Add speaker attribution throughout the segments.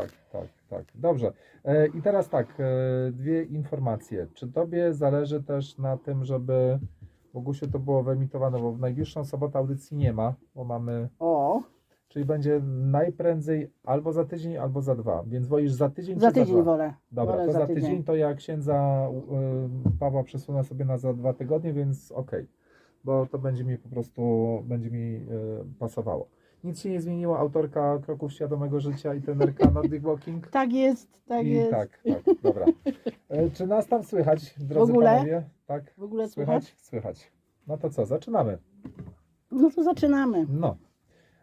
Speaker 1: tak, tak, tak. Dobrze. E, I teraz tak, e, dwie informacje. Czy tobie zależy też na tym, żeby Bogusiu to było wyemitowane, bo w najbliższą sobotę audycji nie ma, bo mamy,
Speaker 2: O,
Speaker 1: czyli będzie najprędzej albo za tydzień, albo za dwa. Więc wolisz za tydzień
Speaker 2: za
Speaker 1: czy za
Speaker 2: tydzień
Speaker 1: dwa?
Speaker 2: wolę.
Speaker 1: Dobra,
Speaker 2: wolę
Speaker 1: to
Speaker 2: za
Speaker 1: za
Speaker 2: tydzień.
Speaker 1: tydzień to ja księdza y, Pawła przesunę sobie na za dwa tygodnie, więc okej, bo to będzie mi po prostu, będzie mi y, pasowało. Nic się nie zmieniło, autorka Kroków Świadomego Życia i trenerka Nordic Walking.
Speaker 2: Tak jest, tak
Speaker 1: I
Speaker 2: jest.
Speaker 1: tak, tak, dobra. E, Czy nas tam słychać, drodzy
Speaker 2: ogóle?
Speaker 1: panowie? Tak,
Speaker 2: W ogóle
Speaker 1: słychać?
Speaker 2: słychać?
Speaker 1: No to co, zaczynamy.
Speaker 2: No to zaczynamy.
Speaker 1: No.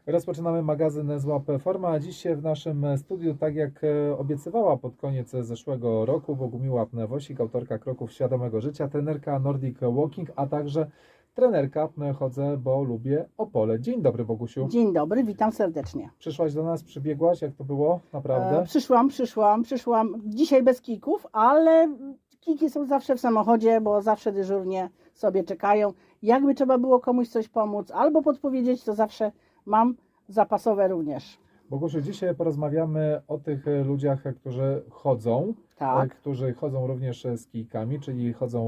Speaker 1: Rozpoczynamy magazyn Złap Forma, a dziś w naszym studiu, tak jak e, obiecywała pod koniec zeszłego roku, Bogumiła Wosik, autorka Kroków Świadomego Życia, trenerka Nordic Walking, a także trenerka Chodzę, bo lubię Opole. Dzień dobry Bogusiu.
Speaker 2: Dzień dobry, witam serdecznie.
Speaker 1: Przyszłaś do nas, przybiegłaś, jak to było? Naprawdę?
Speaker 2: E, przyszłam, przyszłam, przyszłam. Dzisiaj bez kików, ale kiki są zawsze w samochodzie, bo zawsze dyżurnie sobie czekają. Jakby trzeba było komuś coś pomóc albo podpowiedzieć, to zawsze mam zapasowe również.
Speaker 1: Bogusiu, dzisiaj porozmawiamy o tych e, ludziach, którzy chodzą, e,
Speaker 2: Tak,
Speaker 1: którzy chodzą również e, z kijkami, czyli chodzą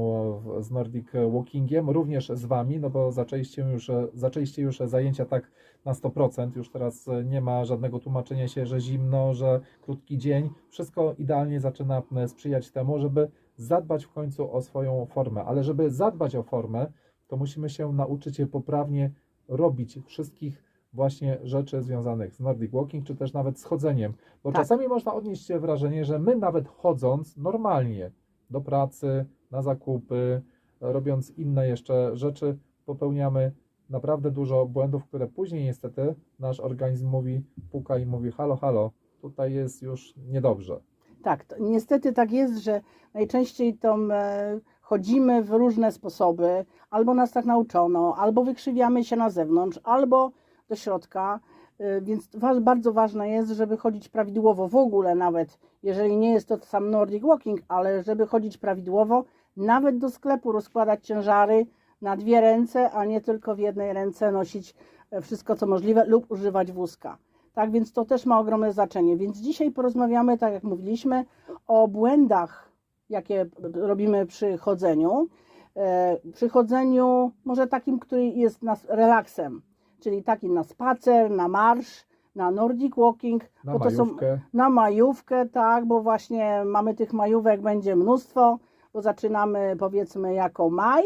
Speaker 1: z Nordic Walkingiem, również z Wami, no bo zaczęliście już, zaczęliście już zajęcia tak na 100%, już teraz nie ma żadnego tłumaczenia się, że zimno, że krótki dzień, wszystko idealnie zaczyna sprzyjać temu, żeby zadbać w końcu o swoją formę, ale żeby zadbać o formę, to musimy się nauczyć je poprawnie robić wszystkich właśnie rzeczy związanych z Nordic Walking, czy też nawet z chodzeniem. Bo
Speaker 2: Tak.
Speaker 1: czasami można odnieść wrażenie, że my nawet chodząc normalnie do pracy, na zakupy, robiąc inne jeszcze rzeczy, popełniamy naprawdę dużo błędów, które później niestety nasz organizm mówi, puka i mówi halo, halo, tutaj jest już niedobrze.
Speaker 2: tak. To, niestety tak jest, że najczęściej to e, chodzimy w różne sposoby, albo nas tak nauczono, albo wykrzywiamy się na zewnątrz, albo do środka. E, Więc bardzo ważne jest, żeby chodzić prawidłowo w ogóle, nawet jeżeli nie jest to sam Nordic Walking, ale żeby chodzić prawidłowo, nawet do sklepu rozkładać ciężary na dwie ręce, a nie tylko w jednej ręce nosić e, wszystko co możliwe lub używać wózka. Tak więc to też ma ogromne znaczenie. Więc dzisiaj porozmawiamy, tak jak mówiliśmy, o błędach, jakie robimy przy chodzeniu. E, Przy chodzeniu, może takim, który jest nas relaksem, czyli takim na spacer, na marsz, na Nordic Walking,
Speaker 1: Na
Speaker 2: bo to są
Speaker 1: majówkę.
Speaker 2: na majówkę, tak, bo właśnie mamy tych majówek, będzie mnóstwo, bo zaczynamy powiedzmy jako maj,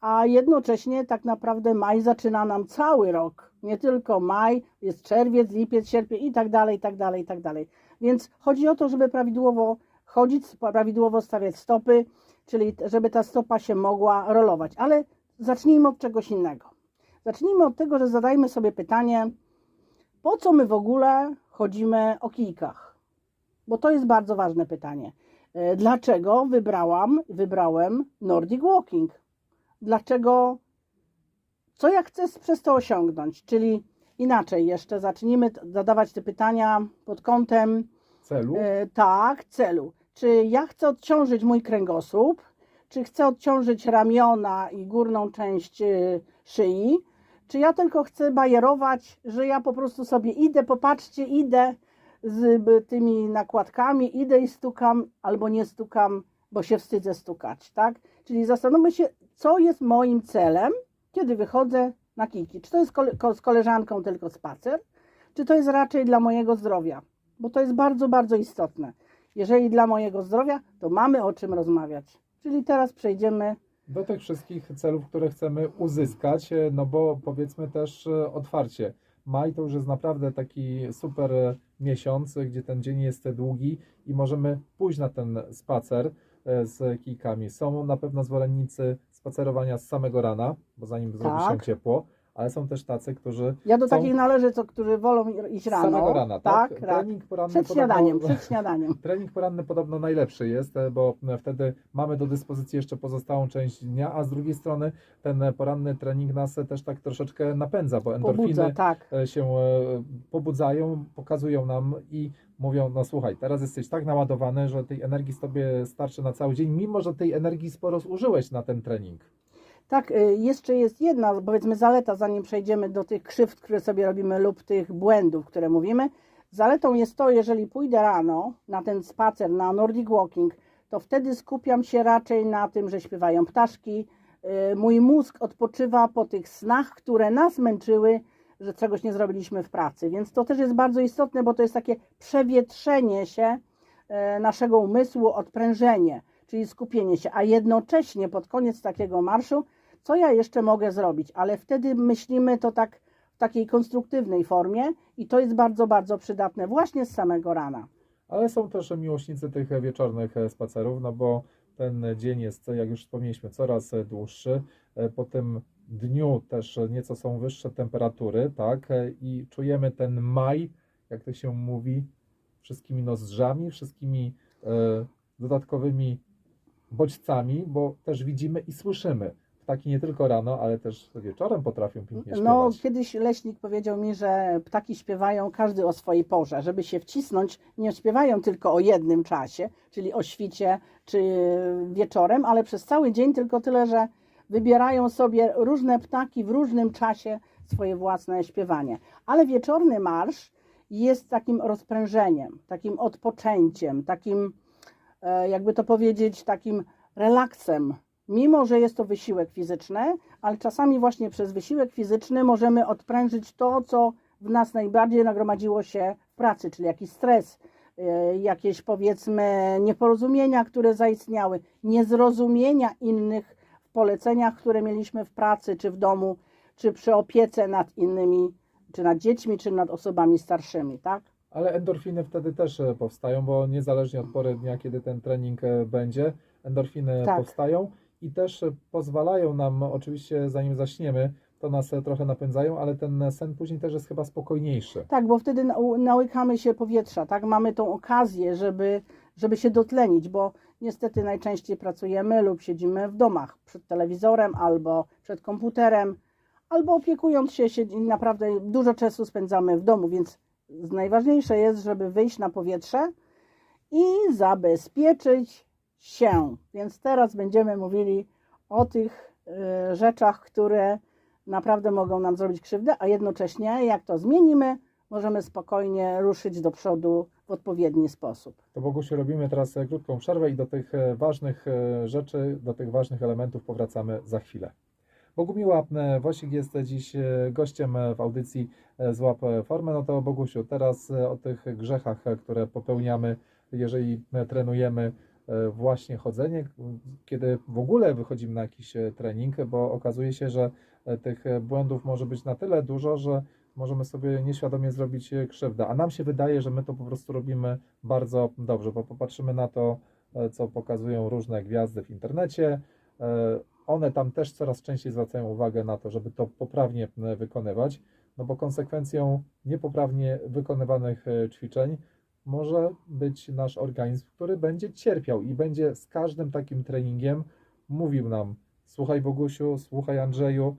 Speaker 2: a jednocześnie tak naprawdę maj zaczyna nam cały rok. Nie tylko maj, jest czerwiec, lipiec, sierpień i tak dalej, i tak dalej, i tak dalej. Więc chodzi o to, żeby prawidłowo chodzić, prawidłowo stawiać stopy, czyli żeby ta stopa się mogła rolować. Ale zacznijmy od czegoś innego. Zacznijmy od tego, że zadajmy sobie pytanie, po co my w ogóle chodzimy o kijkach? Bo to jest bardzo ważne pytanie. E, Dlaczego wybrałam, wybrałem Nordic Walking? Dlaczego, co ja chcę przez to osiągnąć? Czyli inaczej jeszcze zacznijmy zadawać te pytania pod kątem
Speaker 1: Celu.
Speaker 2: E, tak, celu. Czy ja chcę odciążyć mój kręgosłup, czy chcę odciążyć ramiona i górną część e, szyi, czy ja tylko chcę bajerować, że ja po prostu sobie idę, popatrzcie, idę z tymi nakładkami, idę i stukam, albo nie stukam, bo się wstydzę stukać, tak? Czyli zastanówmy się, co jest moim celem, kiedy wychodzę na kijki. Czy to jest z koleżanką tylko spacer, czy to jest raczej dla mojego zdrowia? bo to jest bardzo, bardzo istotne. Jeżeli dla mojego zdrowia, to mamy o czym rozmawiać. Czyli teraz przejdziemy.
Speaker 1: Do tych wszystkich celów, które chcemy uzyskać, e, no bo powiedzmy też e, otwarcie. Maj to już jest naprawdę taki super e, miesiąc, gdzie ten dzień jest długi i możemy pójść na ten spacer z kijkami. Są na pewno zwolennicy spacerowania z samego rana, bo zanim zrobi się
Speaker 2: Tak.
Speaker 1: ciepło, ale są też tacy, którzy
Speaker 2: Ja do
Speaker 1: Są-
Speaker 2: takich należę, co, którzy wolą iść rano.
Speaker 1: samego rana, tak?
Speaker 2: tak.
Speaker 1: Trening poranny
Speaker 2: Przed
Speaker 1: podobno-
Speaker 2: śniadaniem, przed śniadaniem.
Speaker 1: Trening poranny podobno najlepszy jest, e, bo e, wtedy mamy do dyspozycji jeszcze pozostałą część dnia, a z drugiej strony ten e, poranny trening nas też tak troszeczkę napędza, bo endorfiny
Speaker 2: Pobudza, tak.
Speaker 1: się pobudzają, pokazują nam i mówią, no słuchaj, teraz jesteś tak naładowany, że tej energii z tobie starczy na cały dzień, mimo że tej energii sporo zużyłeś na ten trening.
Speaker 2: Tak, y, jeszcze jest jedna, powiedzmy, zaleta, zanim przejdziemy do tych krzywd, które sobie robimy lub tych błędów, które mówimy. Zaletą jest to, jeżeli pójdę rano na ten spacer, na Nordic Walking, to wtedy skupiam się raczej na tym, że śpiewają ptaszki. Yy, Mój mózg odpoczywa po tych snach, które nas męczyły, że czegoś nie zrobiliśmy w pracy. Więc to też jest bardzo istotne, bo to jest takie przewietrzenie się e, naszego umysłu, odprężenie, czyli skupienie się, a jednocześnie pod koniec takiego marszu, co ja jeszcze mogę zrobić, ale wtedy myślimy to tak w takiej konstruktywnej formie i to jest bardzo, bardzo przydatne właśnie z samego rana.
Speaker 1: Ale są też miłośnicy tych wieczornych spacerów, no bo ten dzień jest, jak już wspomnieliśmy, coraz dłuższy. Po tym dniu też nieco są wyższe temperatury, tak? I czujemy ten maj, jak to się mówi, wszystkimi nozdrzami, wszystkimi e, dodatkowymi bodźcami, bo też widzimy i słyszymy. Ptaki nie tylko rano, ale też wieczorem potrafią pięknie
Speaker 2: No,
Speaker 1: śpiewać.
Speaker 2: kiedyś leśnik powiedział mi, że ptaki śpiewają każdy o swojej porze. Żeby się wcisnąć, nie śpiewają tylko o jednym czasie, czyli o świcie czy wieczorem, ale przez cały dzień tylko tyle, że wybierają sobie różne ptaki w różnym czasie swoje własne śpiewanie. Ale wieczorny marsz jest takim rozprężeniem, takim odpoczęciem, takim, jakby to powiedzieć, takim relaksem. Mimo, że jest to wysiłek fizyczny, ale czasami właśnie przez wysiłek fizyczny możemy odprężyć to, co w nas najbardziej nagromadziło się w pracy, czyli jakiś stres, e, jakieś powiedzmy nieporozumienia, które zaistniały, niezrozumienia innych w poleceniach, które mieliśmy w pracy, czy w domu, czy przy opiece nad innymi, czy nad dziećmi, czy nad osobami starszymi, tak?
Speaker 1: Ale endorfiny wtedy też e, powstają, bo niezależnie od pory dnia, kiedy ten trening e, będzie, endorfiny
Speaker 2: Tak.
Speaker 1: powstają i też e, pozwalają nam, oczywiście zanim zaśniemy, to nas trochę napędzają, ale ten sen później też jest chyba spokojniejszy.
Speaker 2: Tak, bo wtedy nałykamy się powietrza, tak? Mamy tą okazję, żeby, żeby się dotlenić, bo niestety najczęściej pracujemy lub siedzimy w domach przed telewizorem albo przed komputerem, albo opiekując się, naprawdę dużo czasu spędzamy w domu, więc najważniejsze jest, żeby wyjść na powietrze i zabezpieczyć się. Więc teraz będziemy mówili o tych y, rzeczach, które naprawdę mogą nam zrobić krzywdę, a jednocześnie jak to zmienimy, możemy spokojnie ruszyć do przodu w odpowiedni sposób.
Speaker 1: To Bogusiu, robimy teraz e, krótką przerwę i do tych e, ważnych e, rzeczy, do tych ważnych elementów powracamy za chwilę. Bogumiła e, Wosik jest dziś e, gościem e, w audycji Złap Formę. No to Bogusiu, teraz o tych grzechach, które popełniamy, jeżeli trenujemy właśnie chodzenie, kiedy w ogóle wychodzimy na jakiś trening, bo okazuje się, że tych błędów może być na tyle dużo, że możemy sobie nieświadomie zrobić krzywdę. A nam się wydaje, że my to po prostu robimy bardzo dobrze, bo popatrzymy na to, co pokazują różne gwiazdy w internecie. E, One tam też coraz częściej zwracają uwagę na to, żeby to poprawnie e, wykonywać, no bo konsekwencją niepoprawnie wykonywanych e, ćwiczeń może być nasz organizm, który będzie cierpiał i będzie z każdym takim treningiem mówił nam: Słuchaj, Bogusiu, słuchaj, Andrzeju,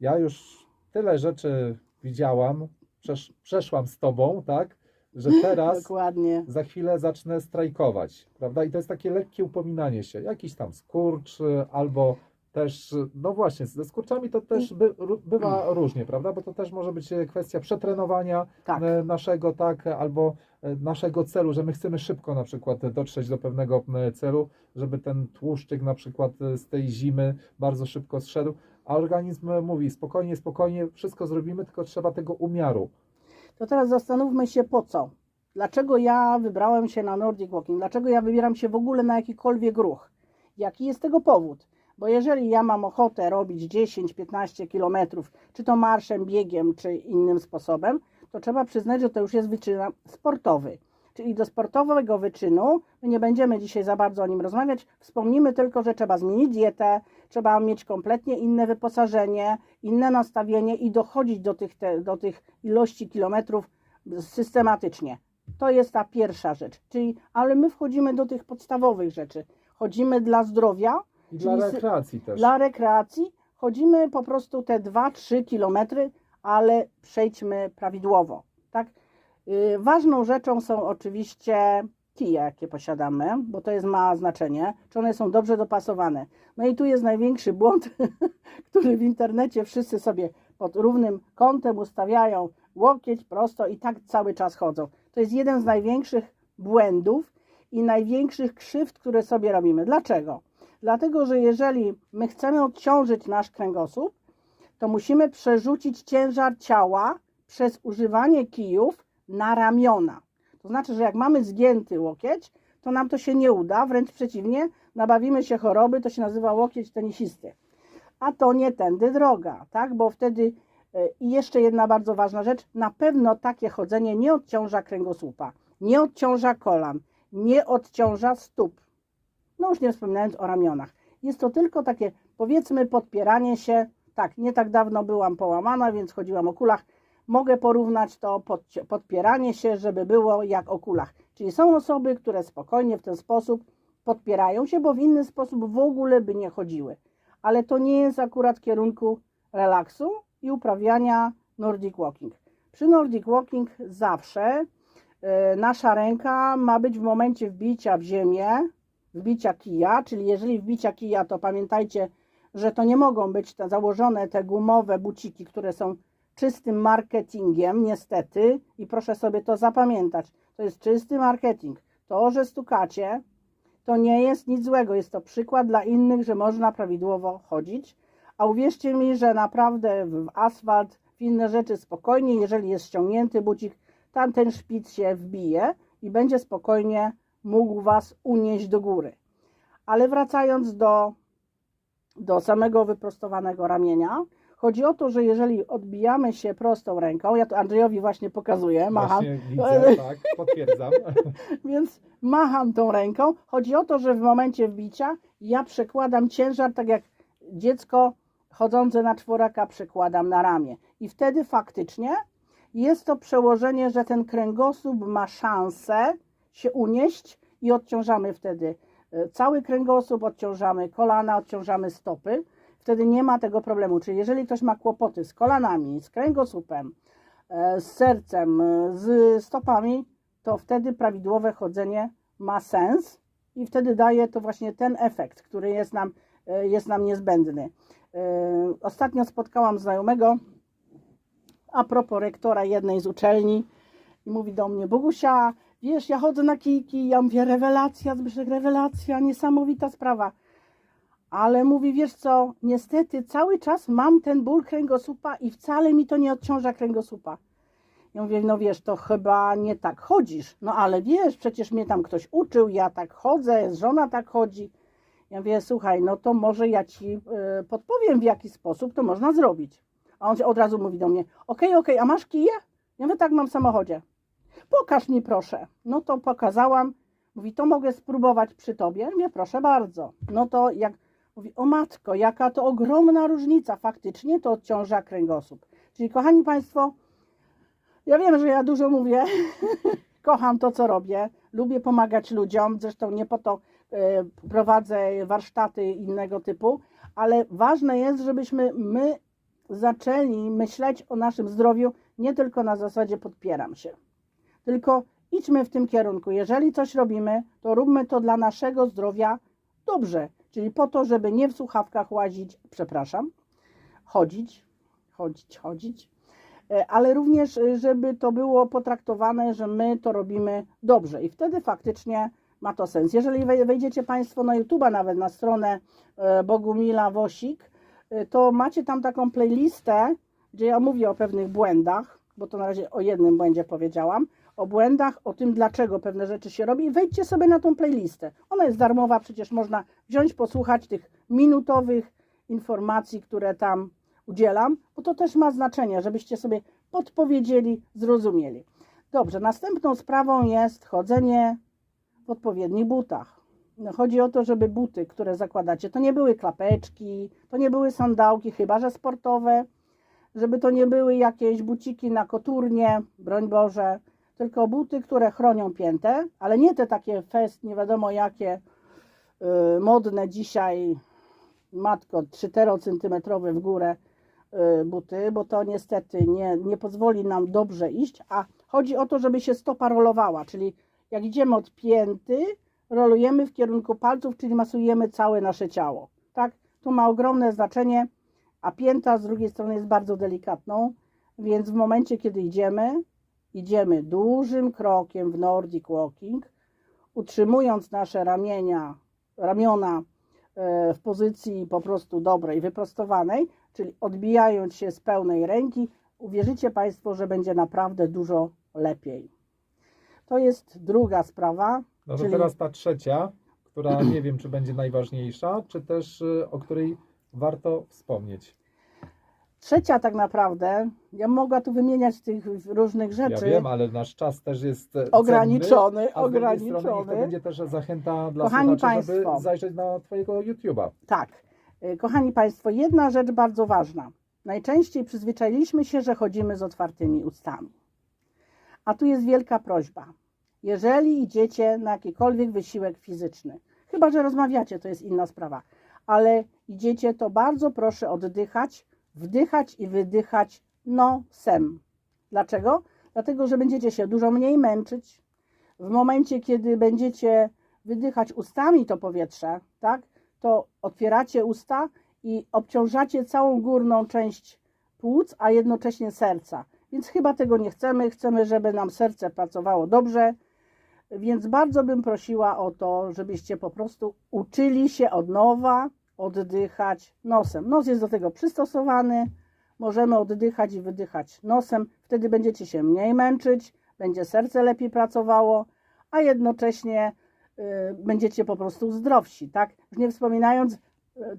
Speaker 1: ja już tyle rzeczy widziałam, przesz, przeszłam z tobą, tak, że teraz
Speaker 2: Dokładnie.
Speaker 1: za chwilę zacznę strajkować, prawda? I to jest takie lekkie upominanie się, jakiś tam skurcz y, albo też, no właśnie, ze skurczami to też by, ró- bywa różnie, prawda? Bo to też może być y, kwestia przetrenowania
Speaker 2: Tak.
Speaker 1: e, naszego, tak, albo e, naszego celu, że my chcemy szybko na przykład dotrzeć do pewnego e, celu, żeby ten tłuszczyk na przykład e, z tej zimy bardzo szybko zszedł, a organizm e, mówi spokojnie, spokojnie, wszystko zrobimy, tylko trzeba tego umiaru.
Speaker 2: To teraz zastanówmy się po co. Dlaczego ja wybrałem się na Nordic Walking? Dlaczego ja wybieram się w ogóle na jakikolwiek ruch? Jaki jest tego powód? Bo jeżeli ja mam ochotę robić 10-15 kilometrów, czy to marszem, biegiem, czy innym sposobem, to trzeba przyznać, że to już jest wyczyn sportowy. Czyli do sportowego wyczynu, my nie będziemy dzisiaj za bardzo o nim rozmawiać, wspomnimy tylko, że trzeba zmienić dietę, trzeba mieć kompletnie inne wyposażenie, inne nastawienie i dochodzić do tych, te, do tych ilości kilometrów systematycznie. To jest ta pierwsza rzecz. Czyli, ale my wchodzimy do tych podstawowych rzeczy. Chodzimy dla zdrowia,
Speaker 1: I dla
Speaker 2: Czyli
Speaker 1: rekreacji też.
Speaker 2: dla rekreacji, chodzimy po prostu te 2-3 kilometry, ale przejdźmy prawidłowo. Tak? Yy, ważną rzeczą są oczywiście kije, jakie posiadamy, bo to jest ma znaczenie, czy one są dobrze dopasowane. No i tu jest największy błąd, który w internecie wszyscy sobie pod równym kątem ustawiają łokieć prosto i tak cały czas chodzą. To jest jeden z największych błędów i największych krzywd, które sobie robimy. Dlaczego? Dlatego, że jeżeli my chcemy odciążyć nasz kręgosłup, to musimy przerzucić ciężar ciała przez używanie kijów na ramiona. To znaczy, że jak mamy zgięty łokieć, to nam to się nie uda, wręcz przeciwnie, nabawimy się choroby, to się nazywa łokieć tenisisty. A to nie tędy droga, tak? Bo wtedy e, i jeszcze jedna bardzo ważna rzecz, na pewno takie chodzenie nie odciąża kręgosłupa, nie odciąża kolan, nie odciąża stóp. No już nie wspominając o ramionach. Jest to tylko takie, powiedzmy, podpieranie się. Tak, nie tak dawno byłam połamana, więc chodziłam o kulach. Mogę porównać to pod, podpieranie się, żeby było jak o kulach. Czyli są osoby, które spokojnie w ten sposób podpierają się, bo w inny sposób w ogóle by nie chodziły. Ale to nie jest akurat kierunku relaksu i uprawiania Nordic Walking. Przy Nordic Walking zawsze e, nasza ręka ma być w momencie wbicia w ziemię, wbicia kija, czyli jeżeli wbicia kija, to pamiętajcie, że to nie mogą być te założone te gumowe buciki, które są czystym marketingiem, niestety, i proszę sobie to zapamiętać. To jest czysty marketing. To, że stukacie, to nie jest nic złego. Jest to przykład dla innych, że można prawidłowo chodzić. A uwierzcie mi, że naprawdę w asfalt, w inne rzeczy spokojnie, jeżeli jest ściągnięty bucik, tam ten szpic się wbije i będzie spokojnie mógł Was unieść do góry. Ale wracając do, do samego wyprostowanego ramienia, chodzi o to, że jeżeli odbijamy się prostą ręką, ja to Andrzejowi właśnie pokazuję, macham,
Speaker 1: Właśnie widzę, tak, potwierdzam.
Speaker 2: więc macham tą ręką. Chodzi o to, że w momencie wbicia ja przekładam ciężar, tak jak dziecko chodzące na czworaka przekładam na ramię. I wtedy faktycznie jest to przełożenie, że ten kręgosłup ma szansę się unieść i odciążamy wtedy e, cały kręgosłup, odciążamy kolana, odciążamy stopy. Wtedy nie ma tego problemu. Czyli jeżeli ktoś ma kłopoty z kolanami, z kręgosłupem, e, z sercem, e, z stopami, to wtedy prawidłowe chodzenie ma sens i wtedy daje to właśnie ten efekt, który jest nam, jest nam niezbędny. Ostatnio spotkałam znajomego a propos rektora jednej z uczelni i mówi do mnie, Bogusia, wiesz, ja chodzę na kijki, ja mówię, rewelacja, Zbyszek, rewelacja, niesamowita sprawa. Ale mówi, wiesz co, niestety cały czas mam ten ból kręgosłupa i wcale mi to nie odciąża kręgosłupa. Ja mówię, no wiesz, to chyba nie tak chodzisz. No ale wiesz, przecież mnie tam ktoś uczył, ja tak chodzę, żona tak chodzi. Ja mówię, słuchaj, no to może ja ci y, podpowiem, w jaki sposób to można zrobić. A on się od razu mówi do mnie, okej, okej, a masz kije? Ja mówię, tak, mam w samochodzie. Pokaż mi proszę. No to pokazałam. Mówi, to mogę spróbować przy tobie? Mówię, proszę bardzo. No to jak, mówi, o matko, jaka to ogromna różnica. Faktycznie to odciąża kręgosłup. Czyli kochani Państwo, ja wiem, że ja dużo mówię. Kocham to, co robię. Lubię pomagać ludziom. Zresztą nie po to e, prowadzę warsztaty innego typu, ale ważne jest, żebyśmy my zaczęli myśleć o naszym zdrowiu nie tylko na zasadzie podpieram się, tylko idźmy w tym kierunku. Jeżeli coś robimy, to róbmy to dla naszego zdrowia dobrze, czyli po to, żeby nie w słuchawkach łazić, przepraszam, chodzić, chodzić, chodzić, e, ale również, e, żeby to było potraktowane, że my to robimy dobrze i wtedy faktycznie ma to sens. Jeżeli wej- wejdziecie Państwo na YouTube'a, nawet na stronę e, Bogumila Wosik, to macie tam taką playlistę, gdzie ja mówię o pewnych błędach, bo to na razie o jednym błędzie powiedziałam, o błędach, o tym, dlaczego pewne rzeczy się robi. Wejdźcie sobie na tą playlistę. Ona jest darmowa, przecież można wziąć, posłuchać tych minutowych informacji, które tam udzielam, bo to też ma znaczenie, żebyście sobie podpowiedzieli, zrozumieli. Dobrze, następną sprawą jest chodzenie w odpowiednich butach. No, chodzi o to, żeby buty, które zakładacie, to nie były klapeczki, to nie były sandałki, chyba że sportowe, żeby to nie były jakieś buciki na koturnie, broń Boże, tylko buty, które chronią piętę, ale nie te takie fest, nie wiadomo jakie, yy, modne dzisiaj, matko, 3 centymetrowe w górę yy, buty, bo to niestety nie, nie pozwoli nam dobrze iść, a chodzi o to, żeby się stopa rolowała, czyli jak idziemy od pięty, rolujemy w kierunku palców, czyli masujemy całe nasze ciało. Tak? To ma ogromne znaczenie, a pięta z drugiej strony jest bardzo delikatną, więc w momencie, kiedy idziemy, idziemy dużym krokiem w Nordic Walking, utrzymując nasze ramienia, ramiona e, w pozycji po prostu dobrej, wyprostowanej, czyli odbijając się z pełnej ręki, uwierzycie Państwo, że będzie naprawdę dużo lepiej. To jest druga sprawa.
Speaker 1: No to
Speaker 2: Czyli-
Speaker 1: teraz ta trzecia, która nie wiem, czy będzie najważniejsza, czy też y, o której warto wspomnieć.
Speaker 2: Trzecia tak naprawdę, ja mogła tu wymieniać tych różnych rzeczy.
Speaker 1: Ja wiem, ale nasz czas też jest
Speaker 2: ograniczony,
Speaker 1: cenny, a z drugiej strony niech to
Speaker 2: ograniczony.
Speaker 1: będzie też zachęta dla
Speaker 2: Kochani
Speaker 1: słuchaczy,
Speaker 2: państwo.
Speaker 1: żeby zajrzeć na Twojego YouTube'a.
Speaker 2: Tak. Y, Kochani Państwo, jedna rzecz bardzo ważna. Najczęściej przyzwyczailiśmy się, że chodzimy z otwartymi ustami. A tu jest wielka prośba. Jeżeli idziecie na jakikolwiek wysiłek fizyczny, chyba że rozmawiacie, to jest inna sprawa, ale idziecie, to bardzo proszę oddychać, wdychać i wydychać nosem. Dlaczego? Dlatego, że będziecie się dużo mniej męczyć. W momencie, kiedy będziecie wydychać ustami to powietrze, tak, to otwieracie usta i obciążacie całą górną część płuc, a jednocześnie serca. Więc chyba tego nie chcemy. Chcemy, żeby nam serce pracowało dobrze. Więc bardzo bym prosiła o to, żebyście po prostu uczyli się od nowa oddychać nosem. Nos jest do tego przystosowany. Możemy oddychać i wydychać nosem. Wtedy będziecie się mniej męczyć, będzie serce lepiej pracowało, a jednocześnie y, będziecie po prostu zdrowsi, tak? Już nie wspominając y,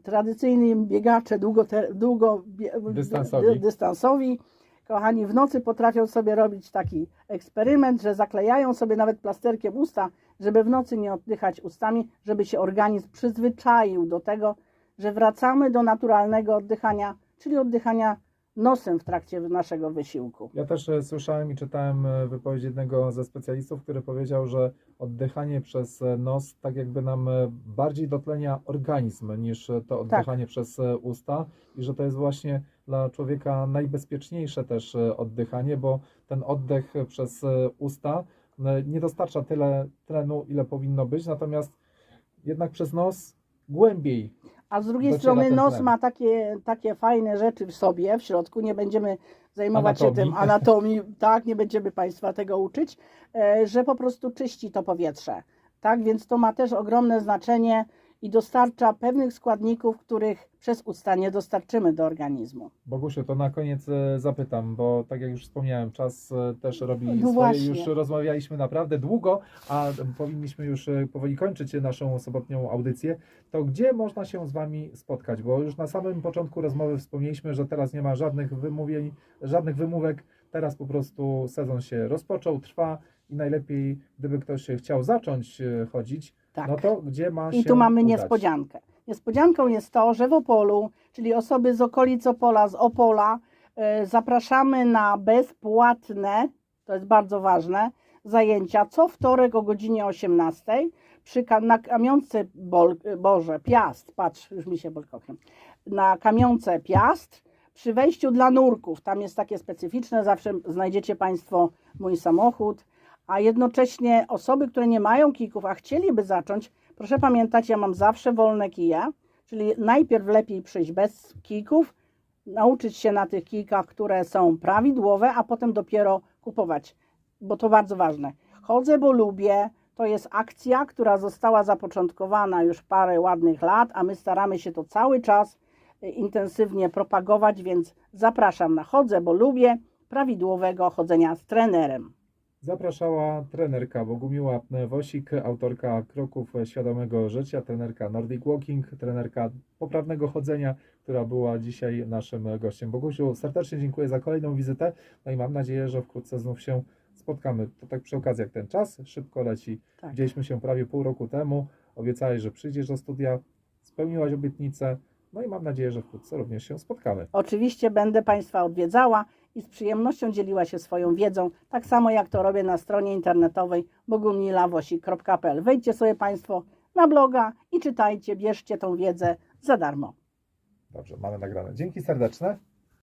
Speaker 2: tradycyjni biegacze długo, długo bie-
Speaker 1: Dystansowi.
Speaker 2: dy- dystansowi, kochani, w nocy potrafią sobie robić taki eksperyment, że zaklejają sobie nawet plasterkiem usta, żeby w nocy nie oddychać ustami, żeby się organizm przyzwyczaił do tego, że wracamy do naturalnego oddychania, czyli oddychania nosem w trakcie naszego wysiłku.
Speaker 1: Ja też e, słyszałem i czytałem e, wypowiedź jednego ze specjalistów, który powiedział, że oddychanie przez e, nos tak jakby nam bardziej dotlenia organizm niż to oddychanie przez e, usta i że to jest właśnie dla człowieka najbezpieczniejsze też oddychanie, bo ten oddech przez usta nie dostarcza tyle tlenu, ile powinno być, natomiast jednak przez nos głębiej
Speaker 2: A z drugiej strony nos ma takie, takie fajne rzeczy w sobie, w środku. Nie będziemy zajmować się
Speaker 1: Anatomii.
Speaker 2: tym anatomii, tak, nie będziemy Państwa tego uczyć, e, że po prostu czyści to powietrze. Tak, więc to ma też ogromne znaczenie i dostarcza pewnych składników, których przez usta nie dostarczymy do organizmu.
Speaker 1: Bogusiu, to na koniec e, zapytam, bo tak jak już wspomniałem, czas e, też robi
Speaker 2: No
Speaker 1: swoje.
Speaker 2: właśnie.
Speaker 1: Już rozmawialiśmy naprawdę długo, a powinniśmy już e, powoli kończyć naszą sobotnią audycję. To gdzie można się z Wami spotkać? Bo już na samym początku rozmowy wspomnieliśmy, że teraz nie ma żadnych wymówień, żadnych wymówek. Teraz po prostu sezon się rozpoczął, trwa i najlepiej, gdyby ktoś chciał zacząć chodzić,
Speaker 2: Tak.
Speaker 1: no to gdzie ma się
Speaker 2: I tu mamy
Speaker 1: udać?
Speaker 2: niespodziankę. Niespodzianką jest to, że w Opolu, czyli osoby z okolic Opola, z Opola, e, zapraszamy na bezpłatne, to jest bardzo ważne, zajęcia co wtorek o godzinie 18 przy na kamionce Bol, Boże, Piast, patrz, już mi się bolkokrem, na kamionce Piast przy wejściu dla nurków. Tam jest takie specyficzne, zawsze znajdziecie Państwo mój samochód, a jednocześnie osoby, które nie mają kijków, a chcieliby zacząć, proszę pamiętać, ja mam zawsze wolne kije, czyli najpierw lepiej przyjść bez kijków, nauczyć się na tych kijkach, które są prawidłowe, a potem dopiero kupować, bo to bardzo ważne. Chodzę, bo lubię. To jest akcja, która została zapoczątkowana już parę ładnych lat, a my staramy się to cały czas y, intensywnie propagować, więc zapraszam na chodzę, bo lubię prawidłowego chodzenia z trenerem.
Speaker 1: Zapraszała trenerka Bogumiła Wosik, autorka kroków świadomego życia, trenerka Nordic Walking, trenerka poprawnego chodzenia, która była dzisiaj naszym gościem. Bogusiu, serdecznie dziękuję za kolejną wizytę, no i mam nadzieję, że wkrótce znów się spotkamy. To tak przy okazji, jak ten czas szybko leci.
Speaker 2: Tak.
Speaker 1: Widzieliśmy się prawie pół roku temu, obiecałeś, że przyjdziesz do studia, spełniłaś obietnicę, no i mam nadzieję, że wkrótce również się spotkamy.
Speaker 2: Oczywiście będę Państwa odwiedzała i z przyjemnością dzieliła się swoją wiedzą, tak samo jak to robię na stronie internetowej bogumilawosik.pl. Wejdźcie sobie Państwo na bloga i czytajcie, bierzcie tą wiedzę za darmo.
Speaker 1: Dobrze, mamy nagrane. Dzięki serdeczne.